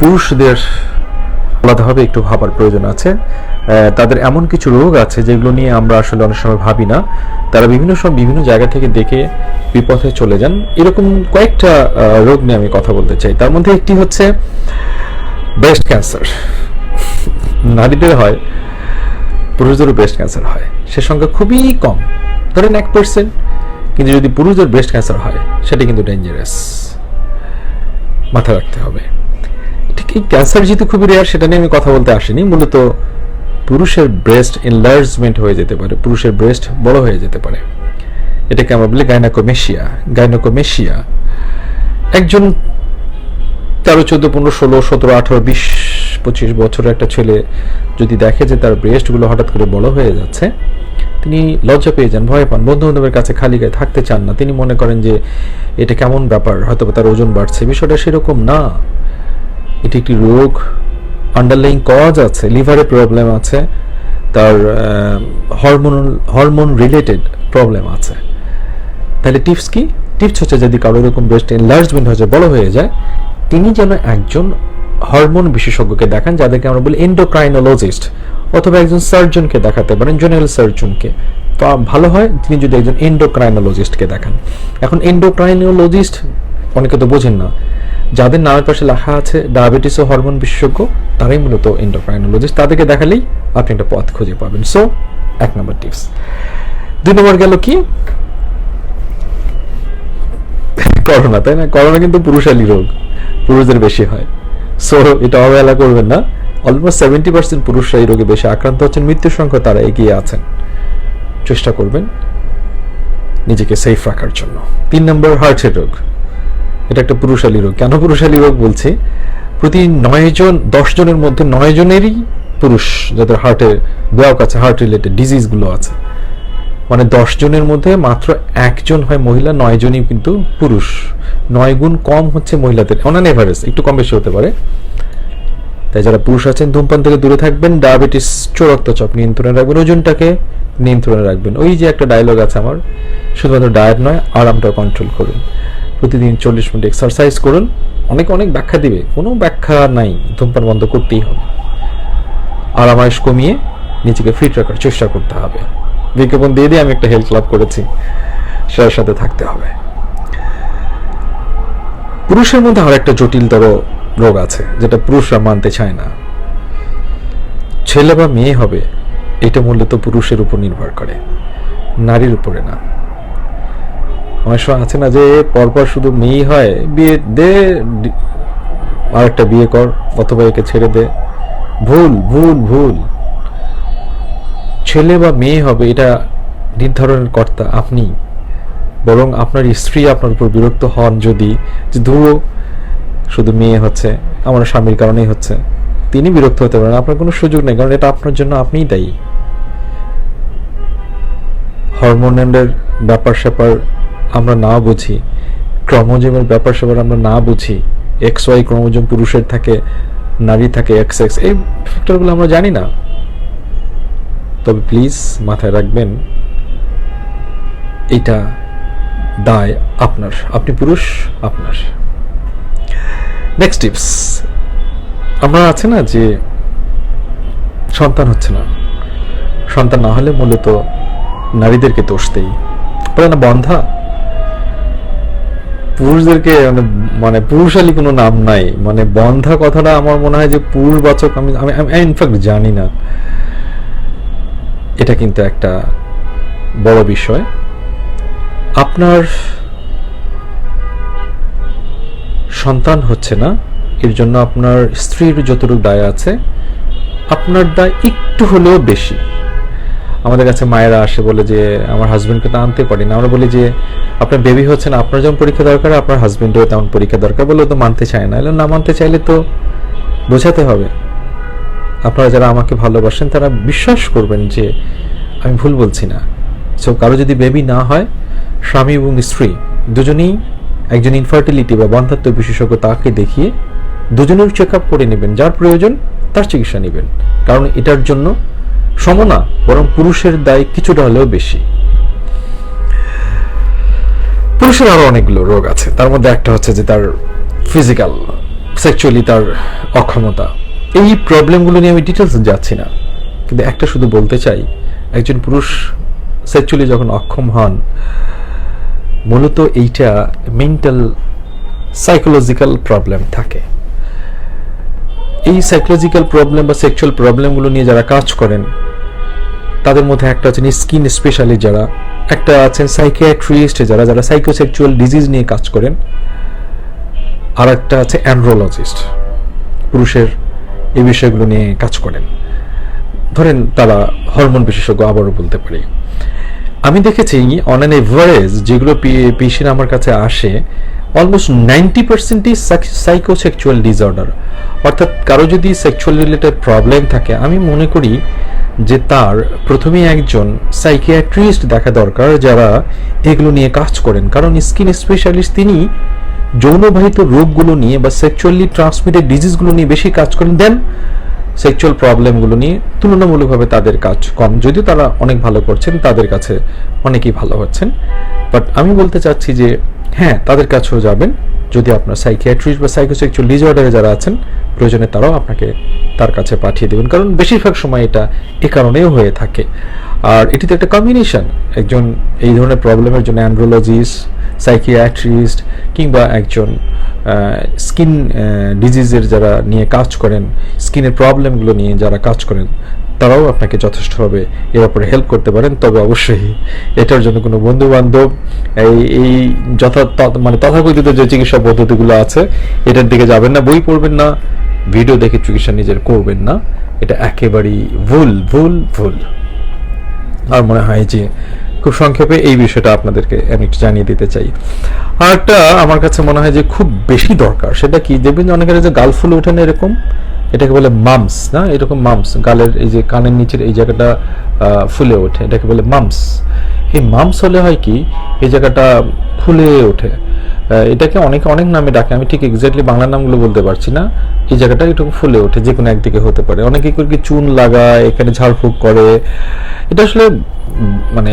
পুরুষদের আলাদাভাবে একটু ভাবার প্রয়োজন আছে। তাদের এমন কিছু রোগ আছে যেগুলো নিয়ে আমরা আসলে অনেক সময় ভাবি না। তারা বিভিন্ন সময় বিভিন্ন জায়গা থেকে দেখে বিপথে চলে যান। এরকম কয়েকটা রোগ নিয়ে আমি কথা বলতে চাই। তার মধ্যে একটি হচ্ছে ব্রেস্ট ক্যান্সার নারীদের হয়, পুরুষদেরও ব্রেস্ট ক্যান্সার হয়। সে সংখ্যা খুবই কম। ধরেন এক পার্সেন্ট কিন্তু যদি পুরুষদের ব্রেস্ট ক্যান্সার হয়, সেটা কিন্তু ডেঞ্জারাস মাথায় রাখতে হবে। ঠিক এই ক্যান্সার যেহেতু খুবই রেয়ার সেটা নিয়ে আমি কথা বলতে আসিনি। মূলত পুরুষের ব্রেস্ট এনলার্জমেন্ট হয়ে যেতে পারে, পুরুষের ব্রেস্ট বড় হয়ে যেতে পারে। এটাকে আমরা বলি গাইনাকোমেশিয়া গাইনাকোমেশিয়া একজন তেরো, চোদ্দ, পনেরো, ষোলো, সতেরো, আঠারো, বিশ, পঁচিশ বছরের একটা ছেলে যদি দেখে যে তার ব্রেস্টগুলো হঠাৎ করে বড় হয়ে যাচ্ছে, তিনি লজ্জা পেয়ে যান, ভয় পান। বন্ধু বান্ধবের কাছে খালি গায়ে থাকতে চান না। তিনি মনে করেন যে এটা কেমন ব্যাপার হয়তো তার ওজন বাড়ছে। বিষয়টা সেরকম না। এটি একটি রোগ। আন্ডারলাইং কজ আছে লিভারে প্রবলেম আছে, তার হরমোন হরমোন রিলেটেড প্রবলেম আছে। তাহলে টিপস কি? টিপস হচ্ছে যদি কারও এরকম ব্রেস্ট এনলার্জমেন্ট হয়েছে, বড় হয়ে যায়, তিনি যেন একজন হরমোন বিশেষজ্ঞকে দেখান, যাদেরকে আমরা বলি এন্ডোক্রাইনোলজিস্ট অথবা একজন সার্জনকে দেখাতে পারেন জেনারেল সার্জনকে তো ভালো হয়, তিনি যদি একজন এন্ডোক্রাইনোলজিস্টকে দেখান। এখন এন্ডোক্রাইনোলজিস্ট অনেকে তো বোঝেন না। যাদের নামের পাশে লেখা আছে ডায়াবেটিস ও হরমোন বিশেষজ্ঞ, তারাই মূলত এন্ডোক্রাইনোলজিস্ট তাদেরকে দেখালেই আপনি একটা পথ খুঁজে পাবেন। সো এক নম্বর টিপস দুই নম্বর গেল কি? করোনা, তাই না? করোনা কিন্তু পুরুষালী রোগ। পুরুষদের বেশি হয়। সো এটা অবহেলা করবেন না। অলমোস্ট সেভেন্টি পার্সেন্ট পুরুষরা এই রোগে বেশি আক্রান্ত হচ্ছেন। মৃত্যুর সংখ্যা তারা এগিয়ে আছেন। চেষ্টা করবেন নিজেকে সেফ রাখার জন্য। তিন নম্বর হার্টের রোগ। এটা একটা পুরুষালী রোগ। কেন পুরুষালী রোগ বলছি? প্রতি নয় জন, দশ জনের মধ্যে নয় জনেরই পুরুষ যাদের হার্টের ব্লক আছে হার্ট রিলেটেড ডিজিজগুলো আছে। মানে দশ জনের মধ্যে মাত্র একজন হয় মহিলা, নয় জনই কিন্তু পুরুষ। নয় গুণ কম হচ্ছে মহিলাদের অনান এভারেজ একটু কম বেশি হতে পারে। তাই যারা পুরুষ আছেন, ধূমপান থেকে দূরে থাকবেন, ডায়াবেটিস রক্তচাপ নিয়ন্ত্রণে রাখবেন, ওজনটাকে নিয়ন্ত্রণে রাখবেন। ওই যে একটা ডায়লগ আছে আমার, শুধুমাত্র ডায়েট নয় আরামটা কন্ট্রোল করুন। প্রতিদিন চল্লিশ মিনিট এক্সারসাইজ করুন। অনেক অনেক ব্যাখ্যা দিবে। কোনো ব্যাখ্যা নাই। ধূমপান বন্ধ করতেই হবে। আরামাইশ কমিয়ে নিজেকে ফিট রাখার চেষ্টা করতে হবে। বিজ্ঞাপন দিয়ে দিয়ে আমি একটা হেলথ ক্লাব করেছি। সেটার সাথে থাকতে হবে। পুরুষের মধ্যে আর একটা জটিলতর রোগ আছে, যেটা পুরুষরা মানতে চায় না। ছেলে বা মেয়ে হবে, এটা মূলত পুরুষের উপর নির্ভর করে, নারীর উপরে না। অনেক সময় আছে না যে পরপর শুধু মেয়েই হয়, বিয়ে দে আর একটা বিয়ে কর, অথবা একে ছেড়ে দে। ভুল ভুল ভুল। ছেলে বা মেয়ে হবে, এটা নির্ধারণের কর্তা আপনি। বরং আপনার স্ত্রী আপনার উপর বিরক্ত হন যদি, যে ধুয়ো শুধু মেয়ে হচ্ছে, আমার স্বামীর কারণেই হচ্ছে। তিনি বিরক্ত হতে পারেন, আপনার কোনো সুযোগ নেই, কারণ এটা আপনার জন্য আপনিই দায়ী। হরমোনের ব্যাপার স্যাপার আমরা না বুঝি। ক্রমোজমের ব্যাপার স্যাপার আমরা না বুঝি। এক্স ওয়াই ক্রমোজম পুরুষের থাকে, নারী থাকে, এক্স এক্স, এই ফ্যাক্টরগুলো আমরা জানি না। তবে প্লিজ মাথায় রাখবেন এটা দায় আপনার, আপনি পুরুষ, আপনার। নেক্সট টিপস আমরা আছে না যে সন্তান হচ্ছে না। সন্তান না হলে মূলত নারীদেরকে দোষ দেই। না বন্ধা? পুরুষদেরকে মানে মানে পুরুষালী কোনো নাম নাই। মানে বন্ধা কথাটা আমার মনে হয় যে পুরুষবাচক, আমি আমি ইনফ্যাক্ট জানি না। এটা কিন্তু একটা বড় বিষয়। আপনার সন্তান হচ্ছে না, এর জন্য আপনার স্ত্রীর যতটুকু দায় আছে, আপনার দায় একটু হলেও বেশি। আমাদের কাছে মায়েরা আসে, বলে যে আমার হাজবেন্ডকে তো আনতে পারি না। আমরা বলি যে, আপনার বেবি হচ্ছে না, আপনার যেমন পরীক্ষা দরকার, আপনার হাজবেন্ডেরও তেমন পরীক্ষা দরকার বলে তো মানতে চায় না। না, মানতে চাইলে তো বোঝাতে হবে। আপনারা যারা আমাকে ভালোবাসেন, তারা বিশ্বাস করবেন যে আমি ভুল বলছি না। সো কারও যদি বেবি না হয়, স্বামী এবং স্ত্রী, দুজনেই একজন ইনফার্টিলিটি বা বন্ধাত্ম বিশেষজ্ঞ, তাকে দেখিয়ে দুজনের চেক আপ করে নেবেন। যার প্রয়োজন, তার চিকিৎসা নেবেন। কারণ এটার জন্য সম না, বরং পুরুষের দায় কিছুটা হলেও বেশি। পুরুষের আরও অনেকগুলো রোগ আছে। তার মধ্যে একটা হচ্ছে যে তার ফিজিক্যাল সেক্সুয়ালি তার অক্ষমতা। এই প্রবলেমগুলো নিয়ে আমি ডিটেলস যাচ্ছি না। কিন্তু একটা শুধু বলতে চাই, একজন পুরুষ সেক্সুয়ালি যখন অক্ষম হন, মূলত এইটা মেন্টাল সাইকোলজিক্যাল প্রবলেম থাকে। এই সাইকোলজিক্যাল প্রবলেম বা সেক্সুয়াল প্রবলেমগুলো নিয়ে যারা কাজ করেন, তাদের মধ্যে একটা আছেন স্কিন স্পেশালিস্ট যারা, একটা আছেন সাইকিয়াট্রিস্ট যারা যারা সাইকোসেক্সুয়াল ডিজিজ নিয়ে কাজ করেন, আর একটা আছে অ্যান্ড্রোলজিস্ট পুরুষের এই বিষয়গুলো নিয়ে কাজ করেন। ধরেন তারা হরমোন বিশেষজ্ঞ, আবারও বলতে পারি। আমি দেখেছি অন অ্যান এভারেজ যেগুলো পেশেন্ট আমার কাছে আসে অলমোস্ট নাইনটি পার্সেন্টই সাইকোসেক্সুয়াল ডিসঅর্ডার অর্থাৎ কারও যদি সেক্সুয়াল রিলেটেড প্রবলেম থাকে, আমি মনে করি যে তার প্রথমেই একজন সাইকিয়াট্রিস্ট দেখা দরকার যারা এগুলো নিয়ে কাজ করেন। কারণ স্কিন স্পেশালিস্ট তিনি যৌনবাহিত রোগগুলো নিয়ে বা সেক্সুয়ালি ট্রান্সমিটেড ডিজিজগুলো নিয়ে বেশি কাজ করেন দেন সেক্সুয়াল প্রবলেমগুলো নিয়ে তুলনামূলকভাবে তাদের কাজ কম। যদিও তারা অনেক ভালো করছেন, তাদের কাছে অনেকেই ভালো হচ্ছেন। বাট আমি বলতে চাচ্ছি যে হ্যাঁ তাদের কাছেও যাবেন। যদি আপনার সাইকিয়াট্রিস্ট বা সাইকোসেক্সুয়াল ডিসঅর্ডারে যারা আছেন, প্রয়োজনে তারাও আপনাকে তার কাছে পাঠিয়ে দেবেন। কারণ বেশিরভাগ সময় এটা এ কারণেও হয়ে থাকে। আর এটিতে একটা কম্বিনেশন একজন এই ধরনের প্রবলেমের জন্য অ্যান্ড্রোলজিস্ট সাইকিয়াট্রিস্ট কিংবা একজন স্কিন ডিজিজের যারা নিয়ে কাজ করেন স্কিনের প্রবলেমগুলো নিয়ে যারা কাজ করেন, তারাও আপনাকে যথেষ্টভাবে এর ব্যাপারে হেল্প করতে পারেন। তবে অবশ্যই এটার জন্য কোনো বন্ধু বান্ধব এই এই যথা মানে তথাকথিত যে চিকিৎসা পদ্ধতিগুলো আছে, এটার দিকে যাবেন না, বই পড়বেন না ভিডিও দেখে চিকিৎসা নিজের করবেন না। এটা একেবারেই ভুল ভুল ভুল। আর মনে হয় যে খুব সংক্ষেপে এই বিষয়টা আপনাদেরকে আমি একটু জানিয়ে দিতে চাই। আর একটা আমার কাছে মনে হয় যে খুব বেশি দরকার, সেটা কি? দেখবেন অনেকের যে গাল ফুলে ওঠে না এরকম? এটাকে বলে মামস, না? এরকম মামস, গালের এই যে কানের নিচের এই জায়গাটা ফুলে ওঠে, এটাকে বলে মামস। এই মামস হলে হয় কি? এই জায়গাটা ফুলে ওঠে। এটাকে অনেকে, অনেক নামে ডাকে, আমি ঠিক এক্স্যাক্টলি বাংলা নামগুলো বলতে পারছি না। এই জায়গাটা একটু ফুলে ওঠে, যে কোনো একদিকে হতে পারে। অনেকে কি চুন লাগায়, এখানে ঝাড়ফুঁক করে। এটা আসলে মানে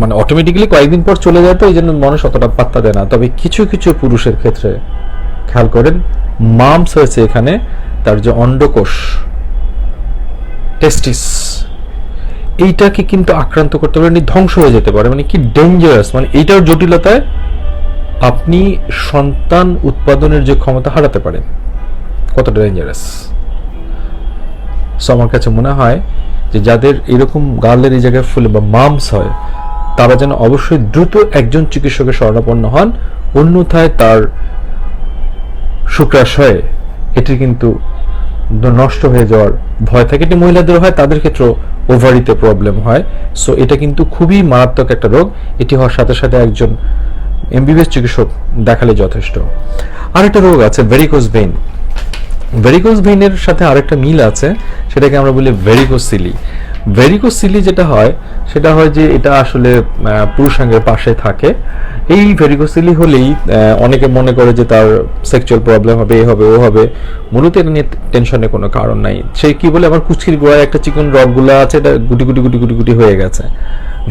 মানে অটোমেটিক্যালি কয়েকদিন পর চলে যায় তো, এই জন্য মানুষ অতটা পাত্তা দেয় না। তবে কিছু কিছু পুরুষের ক্ষেত্রে খেয়াল করেন, মামস হয়েছে এখানে, তার যে অন্ডকোষ টেস্টিস এইটাকে কিন্তু আক্রান্ত করতে পারে মানে ধ্বংস হয়ে যেতে পারে মানে কি ডেঞ্জারাস মানে এইটার জটিলতায় আপনি সন্তান উৎপাদনের যে ক্ষমতা হারাতে পারেন, কতটা ডেঞ্জারাস আমার কাছে মনে হয় যে যাদের এরকম গালের এই জায়গায় ফুলে বা মামস হয় তারা যেন অবশ্যই দ্রুত একজন চিকিৎসকের শরণাপন্ন হন, অন্যথায় তার শুক্রাশয়ে এটি কিন্তু নষ্ট হয়ে যাওয়ার ভয় থাকে। এটি মহিলাদের হয়, তাদের ক্ষেত্রে ওভারিতে প্রবলেম হয়। সো এটা কিন্তু খুবই মারাত্মক একটা রোগ। এটি হওয়ার সাথে সাথে একজন এমবিবিএস চিকিৎসক দেখালে যথেষ্ট। আরেকটা রোগ আছে ভেরিকোজ ভেইন ভেরিকোজ ভেইনের সাথে আরেকটা মিল আছে, সেটাকে আমরা বলি ভেরিকোসিলি ভেরিকোসিলি যেটা হয়, সেটা হয় যে এটা আসলে পুরুষাঙ্গের পাশে থাকে। এই ভেরিকোসিলি হলেই অনেকে মনে করে যে তার সেক্সুয়াল প্রবলেম হবে, এ হবে, ও হবে। মূলত এটা নিয়ে টেনশনের কোনো কারণ নাই। সে কি বলে, আমার কুচকির গোড়ায় একটা চিকন রগগুলো আছে, এটা গুটি গুটি গুটি গুটি গুটি হয়ে গেছে।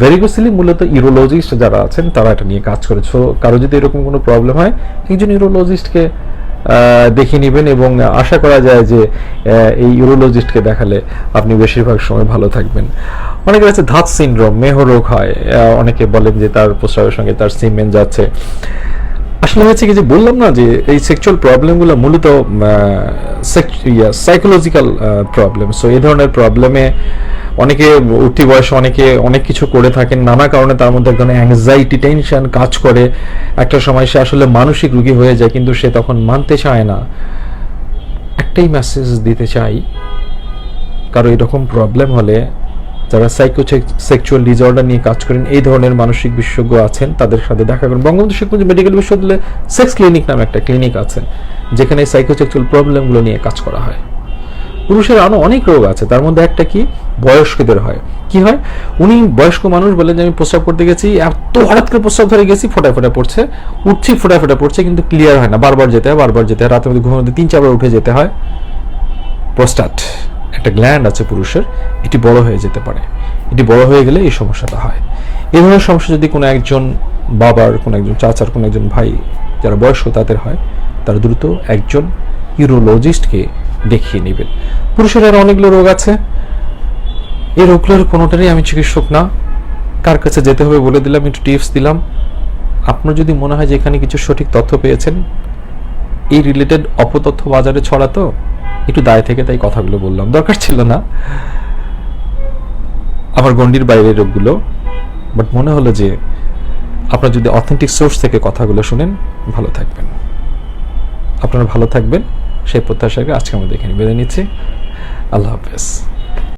ভেরিকোসিলি মূলত ইউরোলজিস্ট যারা আছেন, তারা এটা নিয়ে কাজ করে। সো কারও যদি এরকম কোনো প্রবলেম হয়, একজন ইউরোলজিস্টকে দেখে নেবেন এবং আশা করা যায় যে এই ইউরোলজিস্টকে দেখালে আপনি বেশিরভাগ সময় ভালো থাকবেন। অনেকের আছে ধাত সিনড্রোম মেহ রোগ হয়। অনেকে বলেন যে তার প্রস্রাবের সঙ্গে তার সিমেন যাচ্ছে। আসলে হয়েছে কি যে বললাম না যে এই সেক্সুয়াল প্রবলেমগুলো মূলত সাইকোলজিক্যাল প্রবলেম সো এই ধরনের প্রবলেমে অনেকে উঠতি বয়সে অনেকে অনেক কিছু করে থাকেন, নানা কারণে তার মধ্যে এক ধরনের অ্যাংজাইটি টেনশন কাজ করে। একটা সময় সে আসলে মানসিক রুগী হয়ে যায়, কিন্তু সে তখন মানতে চায় না। একটাই মেসেজ দিতে চাই, কারও এরকম প্রবলেম হলে যারা সাইকো সেক্সুয়াল ডিসঅর্ডার নিয়ে কাজ করেন, এই ধরনের মানসিক বিশেষজ্ঞ আছেন, তাদের সাথে দেখা করেন। বঙ্গবন্ধু শেখ মুজিব মেডিকেল বিশ্ববিদ্যালয়ে সেক্স ক্লিনিক নামে একটা ক্লিনিক আছে, যেখানে সাইকোসেক্সুয়াল প্রবলেমগুলো নিয়ে কাজ করা হয়। পুরুষের আরও অনেক রোগ আছে, তার মধ্যে একটা কি? বয়স্কদের হয়। কি হয়? উনি বয়স্ক মানুষ বলেন যে আমি প্রস্রাব করতে গেছি, এত হঠাৎ করে প্রস্রাব ধরে গেছি ফোটা ফোটা পড়ছে। উঠছি ফোটা ফোটা পড়ছে, কিন্তু ক্লিয়ার হয় না। বারবার যেতে হয়, বারবার যেতে হয়। রাতের মধ্যে মধ্যে তিন চারবার উঠে যেতে হয়। প্রস্টাট একটা গ্ল্যান্ড আছে পুরুষের, এটি বড় হয়ে যেতে পারে। এটি বড় হয়ে গেলে এই সমস্যাটা হয়। এই ধরনের সমস্যা যদি কোনো একজন বাবার, কোনো একজন চাচার, কোনো একজন ভাই যারা বয়স্ক তাদের হয়, তারা দ্রুত একজন ইউরোলজিস্টকে দেখিয়ে নেবেন পুরুষের আর অনেকগুলো রোগ আছে। এই রোগগুলোর কোনোটারই আমি চিকিৎসক না। কার কাছে যেতে হবে বলে দিলাম, একটু টিপস দিলাম। আপনার যদি মনে হয় যে এখানে কিছু সঠিক তথ্য পেয়েছেন, এই রিলেটেড অপতথ্য বাজারে ছড়াতো একটু দায় থেকে তাই কথাগুলো বললাম। দরকার ছিল না। আমার গণ্ডির বাইরের রোগগুলো বাট মনে হলো যে আপনারা যদি অথেন্টিক সোর্স থেকে কথাগুলো শুনেন, ভালো থাকবেন। আপনারা ভালো থাকবেন, সেই প্রত্যাশাকে আজকে আমরা দেখে নিয়ে বেঁধে নিচ্ছি। আল্লাহ হাফেজ।